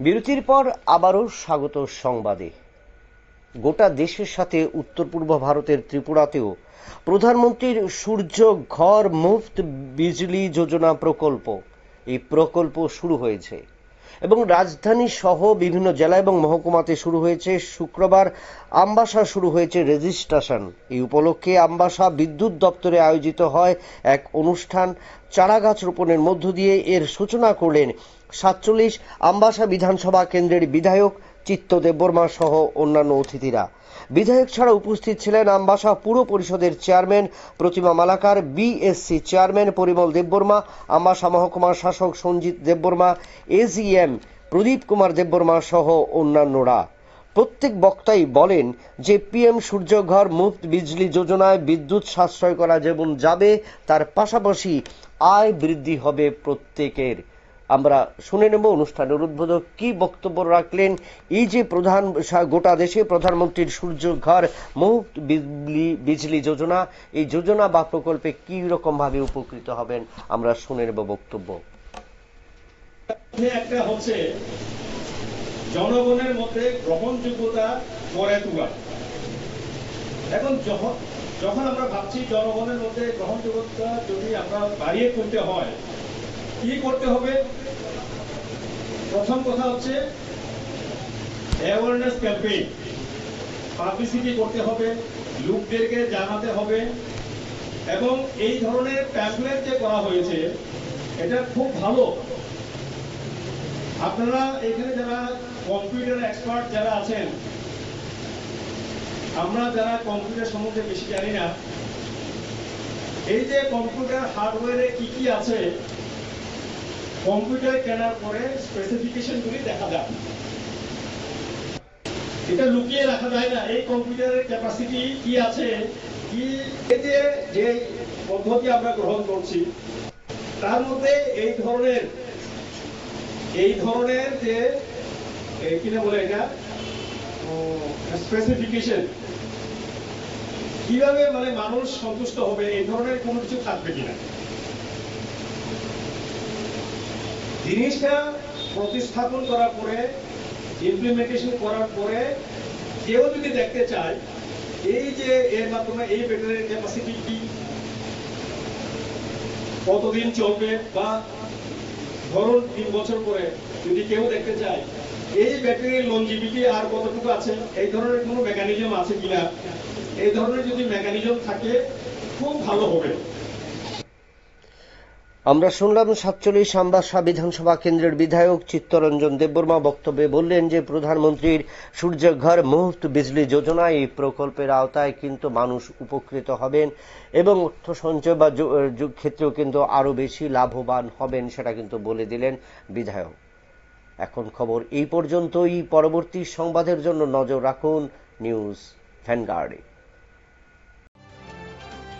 বিরতির পর আবারও স্বাগত সংবাদে। গোটা দেশের সাথে উত্তর পূর্ব ভারতের ত্রিপুরাতেও প্রধানমন্ত্রীর সূর্য ঘর মুফত বিজলি যোজনা প্রকল্প। এই প্রকল্প শুরু হয়েছে এবং রাজধানী সহ বিভিন্ন জেলা এবং মহকুমাতে শুরু হয়েছে। শুক্রবার আমবাসা শুরু হয়েছে রেজিস্ট্রেশন। এই উপলক্ষে আমবাসা বিদ্যুৎ দপ্তরে আয়োজিত হয় এক অনুষ্ঠান। চারাগাছ রোপণের মধ্য দিয়ে এর সূচনা করলেন সাতচল্লিশ আমবাসা বিধানসভা কেন্দ্রের বিধায়ক চিত্ত দেববর্মা সহ অন্যান্য অতিথিরা। বিধায়ক ছাড়া উপস্থিত ছিলেন আমবাসা পুর পরিষদের chairman Pratima Malakar BSC chairman Parimal Debbarma Ambassa মহকুমার শাসক সঞ্জিত দেববর্মা এজিএম প্রদীপ কুমার দেববর্মা সহ অন্যান্যরা। প্রত্যেক বক্তাই বলেন যে পিএম সূর্যঘর মুফত বিজলি যোজনায় বিদ্যুৎ সাশ্রয় করা যেমন যাবে, তার পাশাপাশি আয় বৃদ্ধি হবে প্রত্যেকের। আমরা শুনে নেব অনুষ্ঠানের উদ্বোধক কি বক্তব্য রাখলেন এই যে প্রধান গোটা দেশে প্রধানমন্ত্রীর সূর্য ঘর মুফত বিজলি যোজনা, এই যোজনা বা প্রকল্পে কি রকম ভাবে উপকৃত হবেন? আমরা শুনে নেব বক্তব্য। একটা হচ্ছে, জনগণের মধ্যে গ্রহণযোগ্যতা গড়ে তোলা। এখন যখন আমরা ভাবছি জনগণের মধ্যে গ্রহণযোগ্যতা যদি আমরা বাড়িয়ে তুলতে হয় কি করতে হবে? প্রথম কথা হচ্ছে অ্যাওয়ারনেস ক্যাম্পেইন পাবলিসিটি করতে হবে, লোকদেরকে জানাতে হবে, এবং এই ধরনের প্যাম্পলেট যে করা হয়েছে, এটা খুব ভালো। আপনারা এখানে যারা কম্পিউটার এক্সপার্ট যারা আছেন, আমরা যারা কম্পিউটার সম্বন্ধে বেশি জানি না, এই যে কম্পিউটার হার্ডওয়্যারে কি কি আছে কম্পিউটার কেনার পরে স্পেসিফিকেশন গুলি দেখা যায়। এটা লুকিয়ে রাখা যায় না, এই কম্পিউটারের ক্যাপাসিটি কি আছে, কি এই যে পদ্ধতি আমরা গ্রহণ করছি, তার মধ্যে এই ধরনের এই ধরনের যে কিনা বলে এটা স্পেসিফিকেশন কীভাবে মানে মানুষ সন্তুষ্ট হবে, এই ধরনের কোনো কিছু থাকবে কিনা। জিনিসটা প্রতিস্থাপন করার পরে ইমপ্লিমেন্টেশন করার পরে, কেউ যদি দেখতে চায়, এই যে এর মাধ্যমে এই ব্যাটারির ক্যাপাসিটি কি, কতদিন চলবে বা ধরুন তিন বছর পরে যদি কেউ দেখতে চায়, এই ব্যাটারির লঞ্জিভিটি আর কতটুকু আছে, এই ধরনের কোনো মেকানিজম আছে কিনা? এই ধরনের যদি মেকানিজম থাকে, খুব ভালো হবে। আমরা শুনলাম সাতচল্লিশ আমবাসা বিধানসভা কেন্দ্রের বিধায়ক চিত্তরঞ্জন দেববর্মা বক্তব্যে বললেন যে, প্রধানমন্ত্রীর সূর্যঘর মুহূর্ত বিজলি যোজনা এই প্রকল্পের আওতায় কিন্তু মানুষ উপকৃত হবেন এবং অর্থ সঞ্চয় বা ক্ষেত্রেও কিন্তু আরও বেশি লাভবান হবেন সেটা কিন্তু বলে দিলেন বিধায়ক। এখন খবর এই পর্যন্তই। পরবর্তী সংবাদের জন্য নজর রাখুন নিউজ ভ্যানগার্ডে।